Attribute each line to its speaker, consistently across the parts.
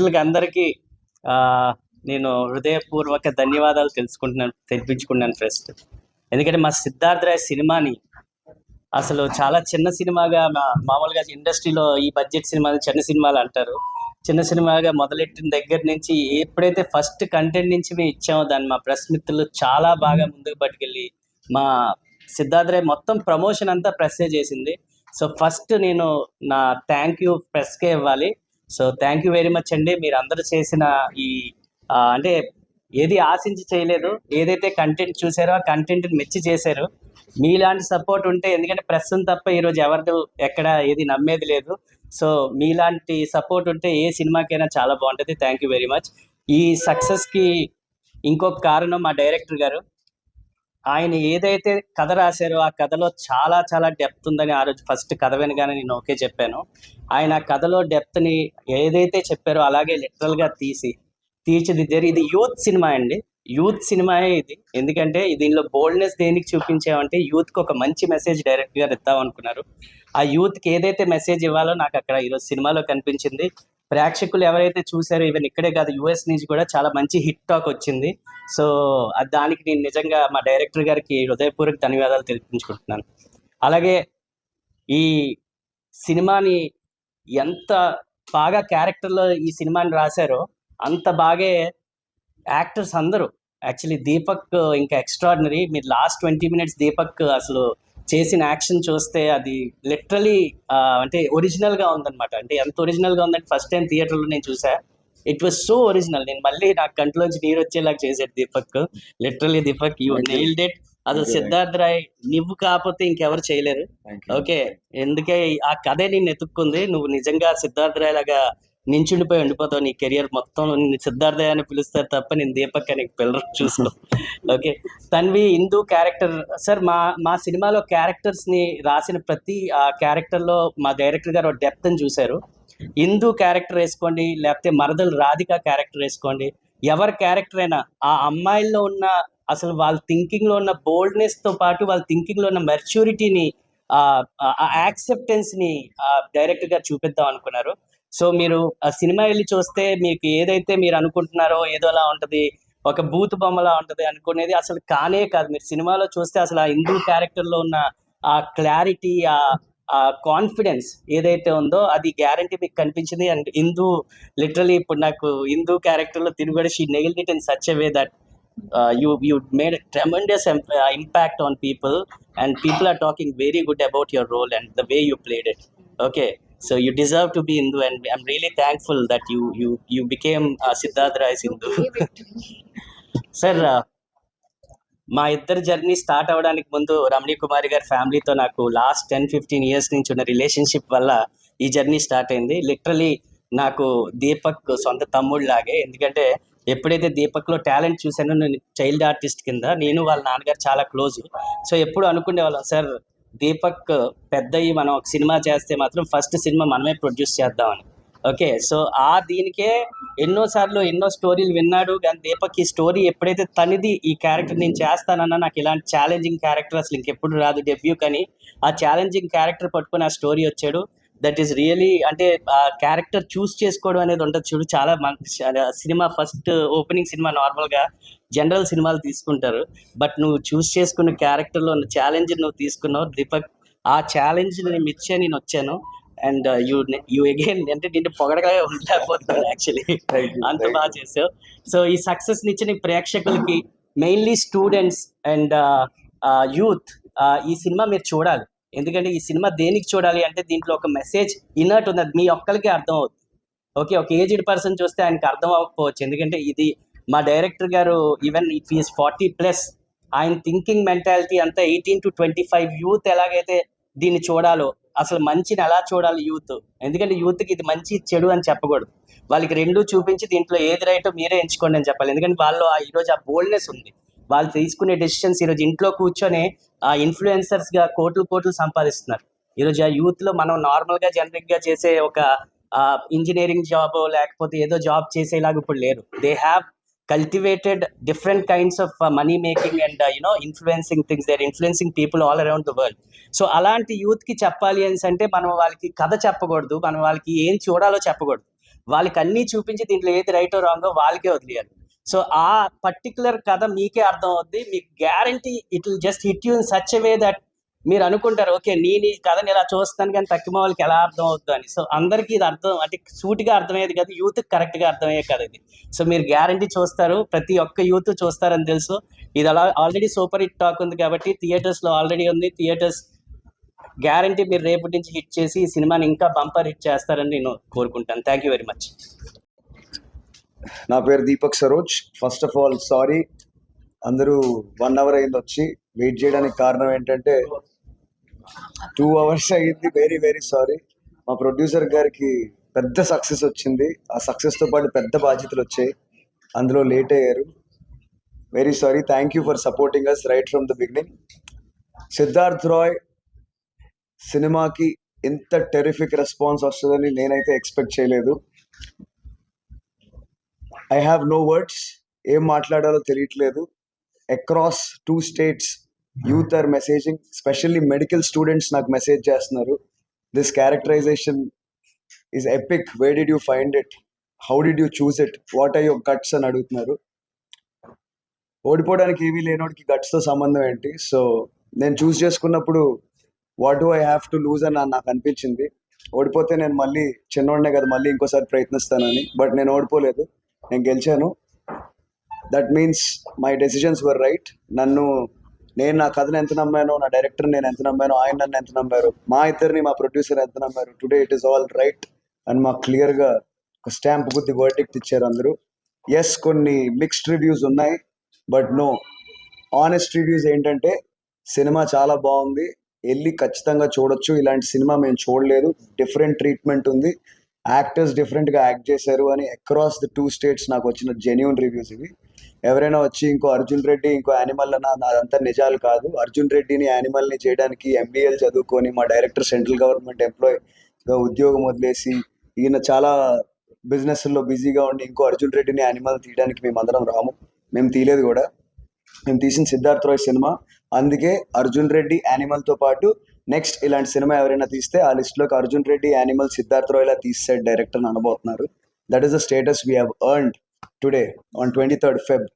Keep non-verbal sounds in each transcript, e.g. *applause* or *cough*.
Speaker 1: మిత్రులకి అందరికీ నేను హృదయపూర్వక ధన్యవాదాలు తెలుసుకుంటున్నాను తెలిపించుకున్నాను ఫస్ట్ ఎందుకంటే మా సిద్ధార్థ రాయ్ సినిమాని అసలు చాలా చిన్న సినిమాగా మా- మామూలుగా ఇండస్ట్రీలో ఈ బడ్జెట్ సినిమాలు చిన్న సినిమాలు అంటారు. చిన్న సినిమాగా మొదలెట్టిన దగ్గర నుంచి ఎప్పుడైతే ఫస్ట్ కంటెంట్ నుంచి మేము ఇచ్చామో దాన్ని మా ప్రెస్ మిత్రులు చాలా బాగా ముందుకు పట్టుకెళ్ళి మా సిద్ధార్థ రాయ్ మొత్తం ప్రమోషన్ అంతా ప్రెస్సే చేసింది. సో ఫస్ట్ నేను నా థ్యాంక్ యూ ప్రెస్కే ఇవ్వాలి. So thank you very much అండి. మీరు అందరూ చేసిన ఈ అంటే ఏది ఆశించి చేయలేదు ఏదైతే కంటెంట్ చూసారో ఆ కంటెంట్ మెచ్చి చేశారు. మీలాంటి సపోర్ట్ ఉంటే ఎందుకంటే ప్రస్తుతం తప్ప ఈరోజు ఎవరిది ఎక్కడ ఏది నమ్మేది లేదు. సో మీలాంటి సపోర్ట్ ఉంటే ఏ సినిమాకైనా చాలా బాగుంటుంది. థ్యాంక్ యూ వెరీ మచ్ ఈ సక్సెస్కి ఇంకొక కారణం మా డైరెక్టర్ గారు. ఆయన ఏదైతే కథ రాశారో ఆ కథలో చాలా చాలా డెప్త్ ఉందని ఆ రోజు ఫస్ట్ కథ వినగానే నేను ఓకే చెప్పాను. ఆయన ఆ కథలో డెప్త్ని ఏదైతే చెప్పారో అలాగే లిటరల్గా తీసి తీర్చిదిద్దారు. ఇది యూత్ సినిమా అండి. యూత్ సినిమాయే ఇది. ఎందుకంటే దీనిలో బోల్డ్నెస్ దేనికి చూపించామంటే యూత్కి ఒక మంచి మెసేజ్ డైరెక్ట్గా ఇద్దాం అనుకున్నారు. ఆ యూత్కి ఏదైతే మెసేజ్ ఇవ్వాలో నాకు అక్కడ ఈరోజు సినిమాలో కనిపించింది. ప్రేక్షకులు ఎవరైతే చూసారో ఈవెన్ ఇక్కడే కాదు యూఎస్ నుంచి కూడా చాలా మంచి హిట్ టాక్ వచ్చింది. సో దానికి నేను నిజంగా మా డైరెక్టర్ గారికి హృదయపూర్వక ధన్యవాదాలు తెలిపించుకుంటున్నాను. అలాగే ఈ సినిమాని ఎంత బాగా క్యారెక్టర్లో ఈ సినిమాని రాశారో అంత బాగే యాక్టర్స్ అందరూ. యాక్చువల్లీ దీపక్ ఇంకా ఎక్స్ట్రాడినరీ. మీరు లాస్ట్ ట్వంటీ మినిట్స్ దీపక్ అసలు చేసిన యాక్షన్ చూస్తే అది లిటరలీ అంటే ఒరిజినల్గా ఉందన్నమాట. అంటే ఎంత ఒరిజినల్గా ఉందంటే ఫస్ట్ టైం థియేటర్లో నేను చూసా. ఇట్ వాస్ సో ఒరిజినల్ నేను మళ్ళీ నాకు కంట్లోంచి నీరు వచ్చేలాగా చేశాడు Deepak. Literally Deepak you. Nailed it అసలు సిద్ధార్థ్ రాయ్ నువ్వు కాకపోతే ఇంకెవరు చేయలేరు. ఓకే ఎందుకే ఆ కథే నిన్ను ఎత్తుక్కుంది. నువ్వు నిజంగా సిద్ధార్థ రాయ్ లాగా నించుండిపోయి ఉండిపోతావు. నీ కెరియర్ మొత్తం నిన్ను సిద్ధార్థ అని పిలుస్తారు తప్ప నేను దీపక్ అని పిల్లలు చూసుకో. Okay. Tanvi Hindu character. Sir మా మా సినిమాలో క్యారెక్టర్స్ని రాసిన ప్రతి ఆ క్యారెక్టర్లో మా డైరెక్టర్ గారు డెప్త్ అని చూశారు. హిందూ క్యారెక్టర్ వేసుకోండి లేకపోతే మరదలు రాధిక క్యారెక్టర్ వేసుకోండి. ఎవరి క్యారెక్టర్ అయినా ఆ అమ్మాయిల్లో ఉన్న అసలు వాళ్ళ థింకింగ్లో ఉన్న బోల్డ్నెస్తో పాటు వాళ్ళ థింకింగ్లో ఉన్న మెచ్యూరిటీని యాక్సెప్టెన్స్ని యాక్సెప్టెన్స్ని డైరెక్టర్ గారు చూపిద్దాం అనుకున్నారు. సో మీరు ఆ సినిమా వెళ్ళి చూస్తే మీకు ఏదైతే మీరు అనుకుంటున్నారో ఏదోలా ఉంటది ఒక బూత్ బొమ్మలా ఉంటది అనుకునేది అసలు కానే కాదు. మీరు సినిమాలో చూస్తే అసలు ఆ హిందూ క్యారెక్టర్లో ఉన్న ఆ క్లారిటీ ఆ ఆ కాన్ఫిడెన్స్ ఏదైతే ఉందో అది గ్యారంటీ మీకు కనిపించింది. అండ్ హిందూ లిటరలీ ఇప్పుడు నాకు హిందూ క్యారెక్టర్లో లో తిరుగుబడి she nail it in such way that you you made tremendous impact on people. And people are talking very good about your role and the way you played it. Okay. So you deserve to be Hindu and I'm really thankful that you you you became Siddharth Roy's Hindu sir మా ఇద్దరు journey start అవ్వడానికి ముందు రమణి కుమారి గారి ఫ్యామిలీతో నాకు last ten fifteen years నుంచి ఉన్న relationship వల్ల ఈ జర్నీ స్టార్ట్ అయింది. లిటరలీ నాకు దీపక్ సొంత తమ్ముడు లాగే ఎందుకంటే ఎప్పుడైతే దీపక్లో టాలెంట్ చూసానో నేను చైల్డ్ ఆర్టిస్ట్ కింద నేను వాళ్ళ నాన్నగారు చాలా క్లోజ్. సో ఎప్పుడు అనుకునే వాళ్ళం సార్ దీపక్ పెద్దయ్యి మనం ఒక సినిమా చేస్తే మాత్రం ఫస్ట్ సినిమా మనమే ప్రొడ్యూస్ చేద్దామని. ఓకే సో ఆ దీనికే ఎన్నోసార్లు ఎన్నో స్టోరీలు విన్నాడు కానీ దీపక్ ఈ స్టోరీ ఎప్పుడైతే తనిది ఈ క్యారెక్టర్ నేను చేస్తానన్నా నాకు ఇలాంటి ఛాలెంజింగ్ క్యారెక్టర్ అసలు ఇంకెప్పుడు రాదు డెబ్యూ కానీ ఆ ఛాలెంజింగ్ క్యారెక్టర్ పట్టుకుని ఆ స్టోరీ వచ్చాడు. దట్ ఈస్ రియలీ అంటే ఆ క్యారెక్టర్ చూస్ చేసుకోవడం అనేది ఉంటుంది చూడు. చాలా సినిమా ఫస్ట్ ఓపెనింగ్ సినిమా నార్మల్గా జనరల్ సినిమాలు తీసుకుంటారు. బట్ నువ్వు చూస్ చేసుకున్న క్యారెక్టర్లో ఉన్న ఛాలెంజ్ నువ్వు తీసుకున్నావు. దీపక్ ఆ ఛాలెంజ్ నేను మెచ్చే నేను వచ్చాను. అండ్ యూ యూ అగైన్ అంటే నిన్ను పొగడగా ఉండలేకపోతున్నాను యాక్చువల్లీ. అంత బాగా. చేసావు. సో ఈ సక్సెస్ ఇచ్చిన ప్రేక్షకులకి మెయిన్లీ స్టూడెంట్స్ అండ్ యూత్ ఈ సినిమా మీరు చూడాలి. ఎందుకంటే ఈ సినిమా దేనికి చూడాలి అంటే దీంట్లో ఒక మెసేజ్ ఇన్నట్ ఉంది అది మీ ఒక్కరికి అర్థం అవుతుంది ఓకే ఒక ఏజ్డ్ పర్సన్ చూస్తే ఆయనకి అర్థం అవ్వకపోవచ్చు. ఎందుకంటే ఇది మా డైరెక్టర్ గారు even it is forty plus ఆయన థింకింగ్ మెంటాలిటీ అంతా eighteen to twenty five youth ఎలాగైతే దీన్ని చూడాలో అసలు మంచిని ఎలా చూడాలి యూత్? ఎందుకంటే యూత్కి ఇది మంచి చెడు అని చెప్పకూడదు. వాళ్ళకి రెండు చూపించి దీంట్లో ఏది రైటో మీరే ఎంచుకోండి అని చెప్పాలి. ఎందుకంటే వాళ్ళు ఆ ఈరోజు ఆ బోల్డ్నెస్ ఉంది. వాళ్ళు తీసుకునే డెసిషన్స్ ఈరోజు ఇంట్లో కూర్చొని ఆ ఇన్ఫ్లుయెన్సర్స్గా కోట్లు కోట్లు సంపాదిస్తున్నారు. ఈరోజు ఆ యూత్లో మనం నార్మల్గా జనరిక్గా గా చేసే ఒక ఇంజనీరింగ్ జాబ్ లేకపోతే ఏదో జాబ్ చేసేలాగా ఇప్పుడు లేరు. They have cultivated different kinds of money making and you know influencing things there influencing people all around the world so అలాంటి యూత్కి చెప్పాలి అని అంటే మనం వాళ్ళకి కథ చెప్పకూడదు. మనం వాళ్ళకి ఏం చూడాలో చెప్పకూడదు. వాళ్ళకి అన్నీ చూపించి దీంట్లో ఏది రైటో రాంగో వాళ్ళకే వదిలేయాలి. సో ఆ పర్టికులర్ కథ మీకే అర్థం అవుద్ది మీకు guarantee it will just hit you in such way that మీరు అనుకుంటారు ఓకే నేను ఈ కథని ఇలా చూస్తాను కానీ తక్కువ వాళ్ళకి ఎలా అర్థం అవుద్దు అని. సో అందరికీ ఇది అర్థం అంటే సూటిగా అర్థమయ్యేది కదా యూత్ కరెక్ట్గా అర్థమయ్యే కదా ఇది. సో మీరు గ్యారంటీ చూస్తారు ప్రతి ఒక్క యూత్ చూస్తారని తెలుసు. ఇది అలా ఆల్రెడీ సూపర్ హిట్ టాక్ ఉంది కాబట్టి థియేటర్స్లో ఆల్రెడీ ఉంది. థియేటర్స్ గ్యారంటీ మీరు రేపటి నుంచి హిట్ చేసి ఈ సినిమాని ఇంకా బంపర్ హిట్ చేస్తారని నేను కోరుకుంటాను. థ్యాంక్ యూ వెరీ మచ్
Speaker 2: నా పేరు Deepak Saroj. First of all sorry అందరూ వన్ అవర్ అయింది వచ్చి వెయిట్ చేయడానికి కారణం ఏంటంటే టూ అవర్స్ అయింది. వెరీ వెరీ సారీ మా ప్రొడ్యూసర్ గారికి పెద్ద సక్సెస్ వచ్చింది. ఆ సక్సెస్తో పాటు పెద్ద బాధ్యతలు వచ్చాయి. అందులో లేట్ అయ్యారు. Very sorry thank you for supporting us right from the beginning Siddharth Roy సినిమాకి ఎంత టెరిఫిక్ రెస్పాన్స్ వస్తుందని నేనైతే ఎక్స్పెక్ట్ చేయలేదు. ఐ హ్యావ్ నో వర్డ్స్ ఏం మాట్లాడాలో తెలియట్లేదు. Across two states youth are messaging specially medical students నాకు మెసేజ్ చేస్తున్నారు. This characterisation is epic way did you find it how did you choose it what are your guts అని అడుగుతున్నారు. ఓడిపోవడానికి ఏమీ లేనోడికి గట్స్తో సంబంధం ఏంటి? సో నేను చూస్ చేసుకున్నప్పుడు what do I have to lose అని నాకు అనిపించింది. ఓడిపోతే నేను మళ్ళీ చిన్నోడినే కదా మళ్ళీ ఇంకోసారి ప్రయత్నిస్తానని. బట్ నేను ఓడిపోలేదు. నేను గెలిచాను. That means my decisions were right నన్ను నేను నా కథను ఎంత నమ్మానో నా డైరెక్టర్ నేను ఎంత నమ్మానో ఆయన నన్ను ఎంత నమ్మారు మా ఇద్దరిని మా ప్రొడ్యూసర్ ఎంత నమ్మారు today it is all right అని మాకు క్లియర్గా ఒక స్టాంప్ గుద్ది వర్డిక్ట్ ఇచ్చారు అందరూ. ఎస్ కొన్ని మిక్స్డ్ రివ్యూస్ ఉన్నాయి. బట్ నో ఆనెస్ట్ రివ్యూస్ ఏంటంటే సినిమా చాలా బాగుంది. వెళ్ళి ఖచ్చితంగా చూడొచ్చు. ఇలాంటి సినిమా మేము చూడలేదు. డిఫరెంట్ ట్రీట్మెంట్ ఉంది. యాక్టర్స్ డిఫరెంట్గా యాక్ట్ చేశారు అని అక్రాస్ ద టూ స్టేట్స్ నాకు వచ్చిన జెన్యున్ రివ్యూస్ ఇవి. ఎవరైనా వచ్చి ఇంకో అర్జున్ రెడ్డి ఇంకో యానిమల్ అన్న అదంతా నిజాలు కాదు. అర్జున్ రెడ్డిని యానిమల్ని చేయడానికి ఎంబీఎల్ చదువుకొని మా డైరెక్టర్ సెంట్రల్ గవర్నమెంట్ ఎంప్లాయీగా ఉద్యోగం వదిలేసి ఈయన చాలా బిజినెస్లో బిజీగా ఉండి ఇంకో అర్జున్ రెడ్డిని యానిమల్ తీయడానికి మేము అందరం రాము. మేము తీయలేదు కూడా. మేము తీసిన సిద్ధార్థ్ రాయ్ సినిమా. అందుకే అర్జున్ రెడ్డి యానిమల్తో పాటు నెక్స్ట్ ఇలాంటి సినిమా ఎవరైనా తీస్తే ఆ లిస్ట్లోకి అర్జున్ రెడ్డి యానిమల్ సిద్ధార్థ్ రాయ్లా తీసాడు director అనబోతున్నారు that is the status we have earned today on twenty third Feb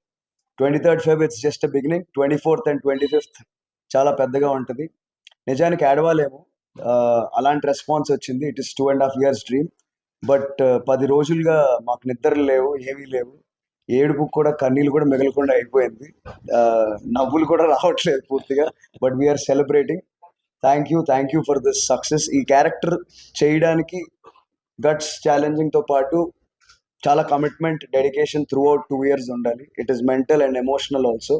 Speaker 2: twenty third Feb it's just beginning twenty fourth and twenty fifth చాలా పెద్దగా ఉంటుంది. నిజానికి ఆడవాలేము అలాంటి రెస్పాన్స్ వచ్చింది. It is two and half years dream but పది రోజులుగా మాకు నిద్రలు లేవు ఏమీ లేవు. ఏడుపు కూడా కన్నీళ్ళు కూడా మిగలకుండా అయిపోయింది. నవ్వులు కూడా రావట్లేదు పూర్తిగా. But we are celebrating thank you thank you for this success ఈ క్యారెక్టర్ చేయడానికి గట్స్ ఛాలెంజింగ్తో పాటు చాలా commitment dedication throughout two years ఉండాలి. It is mental and emotional also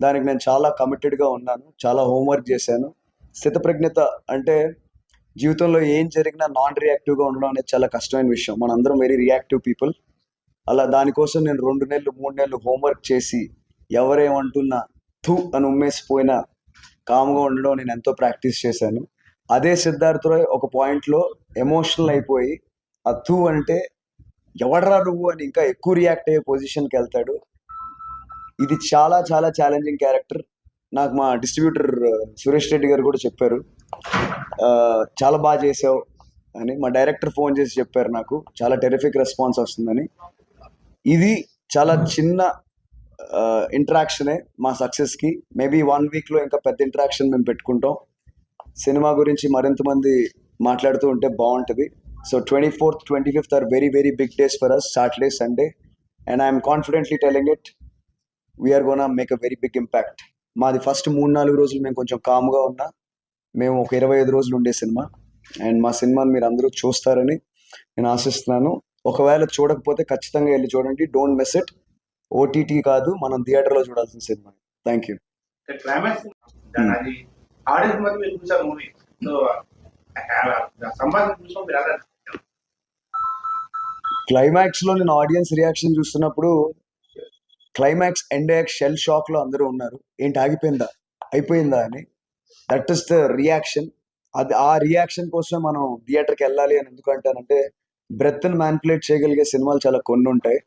Speaker 2: దానికి నేను చాలా కమిటెడ్గా ఉన్నాను. చాలా హోంవర్క్ చేశాను. స్థితప్రజ్ఞత అంటే జీవితంలో ఏం జరిగినా నాన్ రియాక్టివ్గా ఉండడం అనేది చాలా కష్టమైన విషయం. మనందరం వెరీ రియాక్టివ్ పీపుల్ అలా దానికోసం నేను రెండు నెలలు మూడు నెలలు హోంవర్క్ చేసి ఎవరేమంటున్నా థూ అని ఉమ్మేసిపోయినా కామ్గా ఉండడం నేను ఎంతో ప్రాక్టీస్ చేశాను. అదే సిద్ధార్థ్ రాయ్ ఒక పాయింట్లో ఎమోషనల్ అయిపోయి ఆ అంటే ఎవడరా నువ్వు అని ఇంకా ఎక్కువ రియాక్ట్ అయ్యే పొజిషన్కి వెళ్తాడు. ఇది చాలా చాలా ఛాలెంజింగ్ క్యారెక్టర్. నాకు మా డిస్ట్రిబ్యూటర్ సురేష్ రెడ్డి గారు కూడా చెప్పారు. చాలా బాగా చేసావు అని మా డైరెక్టర్ ఫోన్ చేసి చెప్పారు నాకు. చాలా టెరిఫిక్ రెస్పాన్స్ వస్తుందని. ఇది చాలా చిన్న ఇంటరాక్షనే మా సక్సెస్కి మేబీ వన్ వీక్లో ఇంకా పెద్ద ఇంటరాక్షన్ మేము పెట్టుకుంటాం. సినిమా గురించి మరింత మంది మాట్లాడుతూ ఉంటే బాగుంటుంది. So twenty fourth twenty fifth are very very big days for us Saturday Sunday and I'm confidently telling it we are gonna make a very big impact మాది ఫస్ట్ మూడు నాలుగు రోజులు మేము కొంచెం కామ్గా ఉన్నా. మేము ఒక ఇరవై ఐదు రోజులు ఉండే సినిమా అండ్ మా సినిమాని మీరు అందరూ చూస్తారని నేను ఆశిస్తున్నాను. ఒకవేళ చూడకపోతే ఖచ్చితంగా వెళ్ళి చూడండి. డోంట్ మిస్ ఇట్ ఓటీటీ కాదు మనం థియేటర్లో చూడాల్సిన సినిమా. థ్యాంక్ యూ క్లైమాక్స్లో నేను ఆడియన్స్ రియాక్షన్ చూస్తున్నప్పుడు క్లైమాక్స్ ఎండ్ అయ్యాక షెల్ షాక్లో అందరూ ఉన్నారు. ఏంటి ఆగిపోయిందా? అయిపోయిందా అని. దట్ ఇస్ ద రియాక్షన్ అది ఆ రియాక్షన్ కోసం మనం థియేటర్కి వెళ్ళాలి అని ఎందుకు అంటానంటే బ్రెత్ మ్యాన్పులేట్ చేయగలిగే సినిమాలు చాలా కొన్ని ఉంటాయి.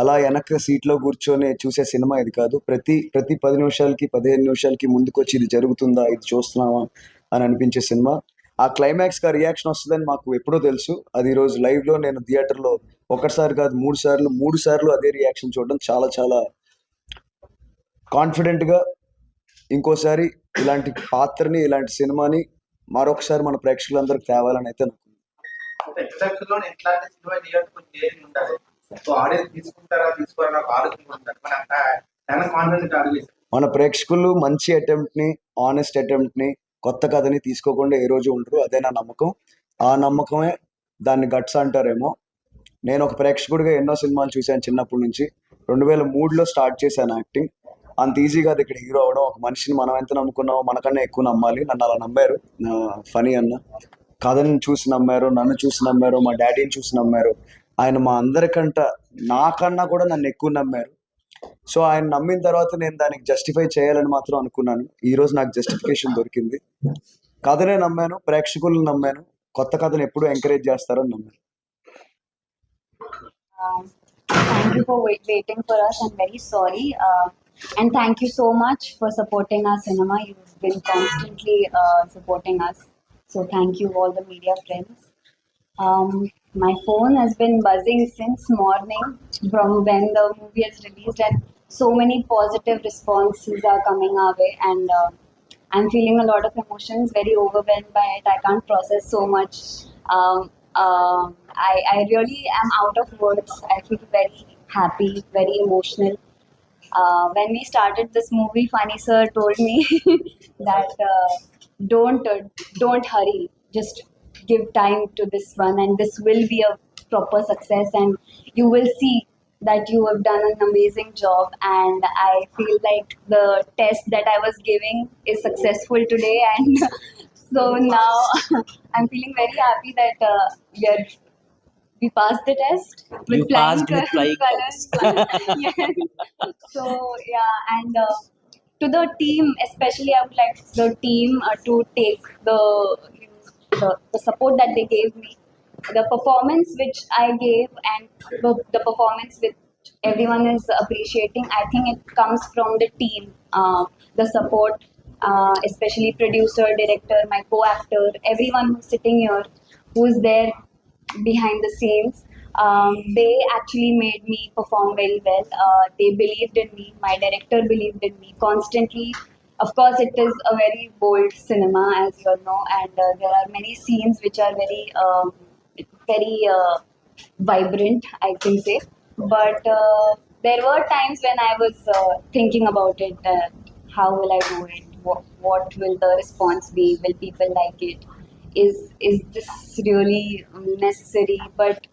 Speaker 2: అలా వెనక సీట్లో కూర్చొని చూసే సినిమా ఇది కాదు. ప్రతి ప్రతి పది నిమిషాలకి పదిహేను నిమిషాలకి ముందుకొచ్చి ఇది జరుగుతుందా ఇది చూస్తున్నావా అని అనిపించే సినిమా. ఆ క్లైమాక్స్గా రియాక్షన్ వస్తుందని మాకు ఎప్పుడో తెలుసు. అది ఈరోజు లైవ్లో నేను థియేటర్లో ఒకటిసారి కాదు మూడు సార్లు మూడు సార్లు అదే రియాక్షన్ చూడడం చాలా చాలా కాన్ఫిడెంట్గా ఇంకోసారి ఇలాంటి పాత్రని ఇలాంటి సినిమాని మరొకసారి మన ప్రేక్షకులందరికి తేవాలని అయితే
Speaker 3: అనుకుంటున్నాను. సో ఆడియన్స్ తీసుకుంటారా తీసుకోరా నాకు ఆలోచన ఉంటారు మన చాలా కాన్ఫిడెంట్
Speaker 2: మన ప్రేక్షకులు మంచి అటెంప్ట్ని ఆనెస్ట్ని కొత్త కథని తీసుకోకుండా ఏ రోజు ఉండరు. అదే నా నమ్మకం. ఆ నమ్మకమే దాన్ని గట్స్ అంటారేమో. నేను ఒక ప్రేక్షకుడిగా ఎన్నో సినిమాలు చూశాను చిన్నప్పటి నుంచి. రెండు వేల మూడులో స్టార్ట్ చేశాను యాక్టింగ్ అంత ఈజీగా అది ఇక్కడ హీరో అవడం ఒక మనిషిని మనం ఎంత నమ్ముకున్నామో మనకన్నా ఎక్కువ నమ్మాలి. నన్ను అలా నమ్మారు. ఫనీ అన్న. కథని చూసి నమ్మారు నన్ను చూసి నమ్మారు మా డాడీని చూసి నమ్మారు. ఆయన మా అందరికంట నాకన్నా కూడా నన్ను ఎక్కువ నమ్మారు. సో ఆయన నమ్మిన తర్వాత నేను దానికి జస్టిఫై చేయాలని మాత్రం అనుకున్నాను. ఈ రోజు నాకు జస్టిఫికేషన్ దొరికింది. కథనే నమ్మాను ప్రేక్షకులను నమ్మాను కొత్త కథను ఎప్పుడు ఎంకరేజ్ చేస్తారని నమ్మాను.
Speaker 4: Thank you for wait waiting for us and very sorry and thank you so much for supporting ఆ cinema you been constantly so thank you all the media friends Um, my phone has been buzzing since morning from when the movie is released, and so many positive responses are coming our way. And uh, I'm feeling a lot of emotions, very overwhelmed by it. I can't process so much. Um, um I, I really am out of words. I feel very happy, very emotional. Uh, when we started this movie, Funny Sir told me *laughs* that uh, don't uh, don't hurry. Just give time to this one, and this will be a proper success. And you will see that you have done an amazing job. And I feel like the test that I was giving is successful today. And *laughs* so now *laughs* I'm feeling very happy that uh, we are we passed the test with
Speaker 1: You
Speaker 4: flying,
Speaker 1: passed with flying *laughs*
Speaker 4: colors. yes. So yeah, and uh, to the team, especially, I would like the team uh, to take the, the the support that they gave me, the performance which I gave, and the, the performance which everyone is appreciating. I think it comes from the team, uh, the support, uh, especially producer, director, my co-actor, everyone who's sitting here, who's there behind the scenes. Um, they actually made me perform very well. Uh, they believed in me. My director believed in me constantly. Of course, it is a very bold cinema, as you all know, and uh, there are many scenes which are very, um, very uh, vibrant, I can say. But uh, there were times when I was thinking about it. How will I do it? What, what will the response be? Will people like it? Is is this really necessary? But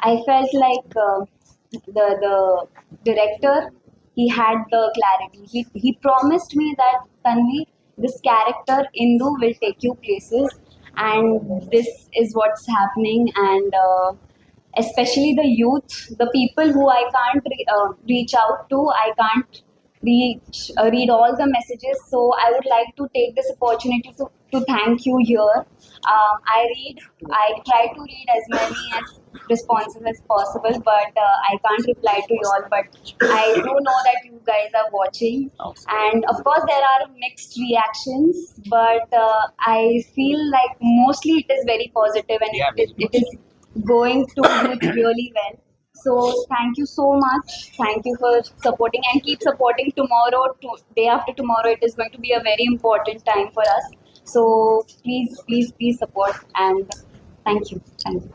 Speaker 4: I felt like uh, the the director he had the clarity. He he promised me that Tanvi, this character Indu will take you places, and this is what's happening. And uh, especially the youth, the people who I can't re- uh, reach out to, I can't reach uh, read all the messages. So I would like to take this opportunity to to thank you here. Um, I read, I try to read as many as responses as possible, but uh, I can't reply to you all. But I do know that you guys are watching, and of course there are mixed reactions, but uh, I feel like mostly it is very positive and
Speaker 1: Yeah,
Speaker 4: it, it is going to do really well. So thank you so much thank you for supporting and keep supporting tomorrow day after tomorrow it is going to be a very important time for us so please please please support and thank you thank you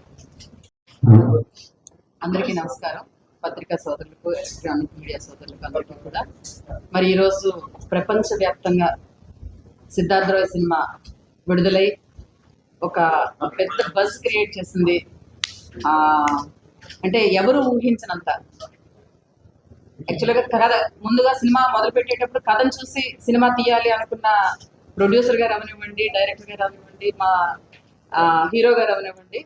Speaker 5: అందరికీ నమస్కారం పత్రికా సోదరులకు electronic media సోదరులకు అందరికీ కూడా మరి ఈరోజు ప్రపంచవ్యాప్తంగా సిద్ధార్థరావు సినిమా విడుదలై ఒక పెద్ద బస్ క్రియేట్ చేసింది అంటే ఎవరు ఊహించినంత. యాక్చువల్గా కథ ముందుగా సినిమా మొదలు పెట్టేటప్పుడు కథను చూసి సినిమా తీయాలి అనుకున్న ప్రొడ్యూసర్ గారు అవనివ్వండి డైరెక్టర్ గారు అవనివ్వండి మా ఆ, హీరో గారు అవనివ్వండి.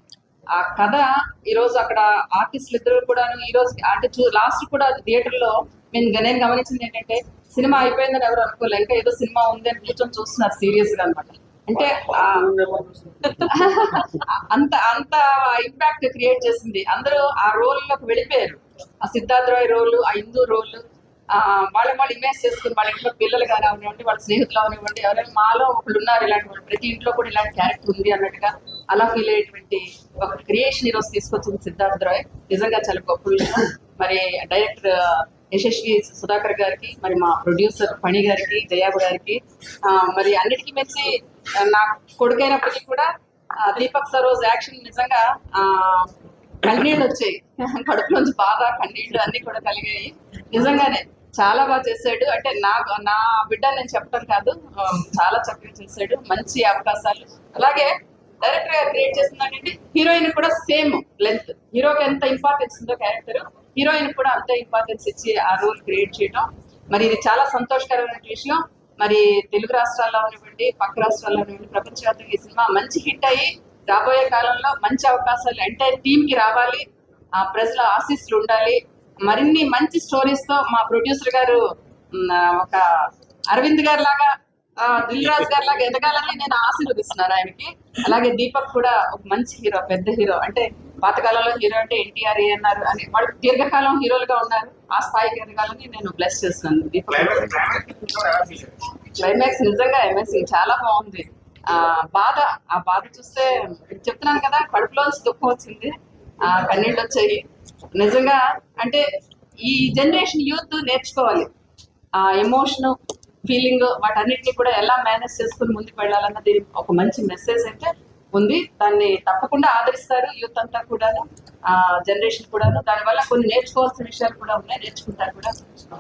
Speaker 5: ఆ కథ ఈరోజు అక్కడ ఆర్టిస్టులు ఇద్దరు కూడా ఈరోజు అంటే చూ లాస్ట్ కూడా థియేటర్లో మేము నేను గమనించింది ఏంటంటే సినిమా అయిపోయిందని ఎవరు అనుకోలేక ఇంకా ఏదో సినిమా ఉంది అని కూర్చొని చూస్తున్నారు సీరియస్గా అనమాట అంటే *laughs* అంత అంత ఇంపాక్ట్ క్రియేట్ చేసింది. అందరూ ఆ రోల్లోకి వెళ్ళిపోయారు. ఆ సిద్ధార్థ రాయ్ రోల్ ఆ హిందూ రోల్ ఆ, వాళ్ళ వాళ్ళు ఇమేజ్ చేసుకుని వాళ్ళ ఇంట్లో పిల్లలు కానీ అవనివ్వండి వాళ్ళ స్నేహితులు అవనివ్వండి ఎవరైనా మాలో ఒకళ్ళు ఉన్నారు ఇలాంటి వాళ్ళు ప్రతి ఇంట్లో కూడా ఇలాంటి క్యారెక్టర్ ఉంది అన్నట్టుగా అలా ఫీల్ అయ్యేటువంటి ఒక క్రియేషన్ ఈరోజు తీసుకొచ్చింది సిద్ధార్థ్ రాయ్ నిజంగా చాలా గొప్ప విషయం. మరి డైరెక్టర్ యశస్వి సుధాకర్ గారికి మరి మా ప్రొడ్యూసర్ ఫణి గారికి జయాబు గారికి ఆ, మరి అన్నిటికీ మెచ్చి నా కొడుకైనప్పటికీ కూడా దీపక్ సరోజ్ యాక్షన్ నిజంగా ఆ, కన్నీళ్ళు వచ్చాయి. కడుపు నుంచి బాధ కన్నీళ్ళు అన్ని కూడా కలిగాయి. నిజంగానే చాలా బాగా చేశాడు. అంటే నా నా బిడ్డ నేను చెప్పడం కాదు చాలా చక్కగా చేశాడు. మంచి అవకాశాలు. అలాగే డైరెక్టర్ గారు క్రియేట్ చేసిందంటే హీరోయిన్ కూడా సేమ్ లెంత్ హీరోకి ఎంత ఇంపార్టెన్స్ ఉందో క్యారెక్టర్ హీరోయిన్ కూడా అంతే ఇంపార్టెన్స్ ఇచ్చి ఆ రోల్ క్రియేట్ చేయడం మరి ఇది చాలా సంతోషకరమైన విషయం. మరి తెలుగు రాష్ట్రాల్లో ఉన్నటువంటి పక్క రాష్ట్రాల్లో ఉన్నటువంటి ప్రపంచవ్యాప్తంగా ఈ సినిమా మంచి హిట్ అయ్యి రాబోయే కాలంలో మంచి అవకాశాలు ఎంటైర్ టీమ్కి రావాలి. ఆ ప్రజల ఆశీస్సులు ఉండాలి. మరిన్ని మంచి స్టోరీస్తో మా ప్రొడ్యూసర్ గారు ఒక అరవింద్ గారు లాగా దిల్ రాజు గారి లాగా ఎదగాలని నేను ఆశీర్వదిస్తున్నాను ఆయనకి. అలాగే దీపక్ కూడా ఒక మంచి హీరో పెద్ద హీరో అంటే పాతకాలంలో హీరో అంటే ఎన్టీఆర్ ఏఎన్ఆర్ అని వాళ్ళు దీర్ఘకాలం హీరోలుగా ఉన్నారు. ఆ స్థాయికి ఎదగాలని నేను బ్లెస్ చేస్తున్నాను.
Speaker 3: క్లైమాక్స్
Speaker 5: నిజంగా ఎంఎస్సి చాలా బాగుంది. ఆ బాధ ఆ బాధ చూస్తే చెప్తున్నాను కదా కడుపులోంచి దుఃఖం వచ్చింది. ఆ కన్నీళ్ళు వచ్చాయి. నిజంగా అంటే ఈ జనరేషన్ యూత్ నేర్చుకోవాలి. ఆ ఎమోషన్ ఫీలింగ్ వాటన్నిటిని కూడా ఎలా మేనేజ్ చేసుకుని ముందుకు వెళ్ళాలన్నది ఒక మంచి మెసేజ్ అయితే ఉంది. దాన్ని తప్పకుండా ఆదరిస్తారు యూత్ అంతా కూడాను ఆ జనరేషన్ కూడాను. దానివల్ల కొన్ని నేర్చుకోవాల్సిన విషయాలు కూడా ఉన్నాయి నేర్చుకుంటారు కూడా.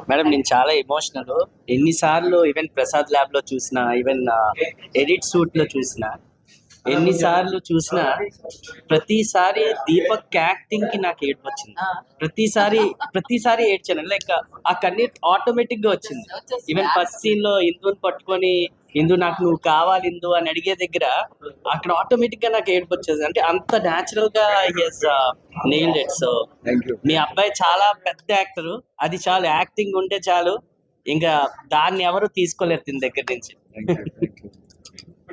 Speaker 1: మేడం నేను చాలా ఎమోషనల్. ఎన్నిసార్లు ఈవెన్ ప్రసాద్ ల్యాబ్లో చూసిన ఈవెన్ ఎడిట్ సూట్లో చూసిన ఎన్నిసార్లు చూసినా ప్రతిసారి దీపక్ యాక్టింగ్కి నాకు ఏడుపు వచ్చింది. ప్రతిసారి ప్రతిసారి ఏడ్చాను. లైక్ ఆ కన్నీర్ ఆటోమేటిక్గా వచ్చింది. ఈవెన్ ఫస్ట్ సీన్లో ఇందుని పట్టుకొని ఇందు నాకు నువ్వు కావాలి ఇందు అని అడిగే దగ్గర అక్కడ ఆటోమేటిక్గా నాకు ఏడుపు వచ్చేది అంటే అంత న్యాచురల్గా ఇట్ సో
Speaker 2: యూ
Speaker 1: మీ అబ్బాయి చాలా పెద్ద యాక్టర్ అది చాలు యాక్టింగ్ ఉంటే చాలు. ఇంకా దాన్ని ఎవరు తీసుకోలేరు దీని దగ్గర నుంచి.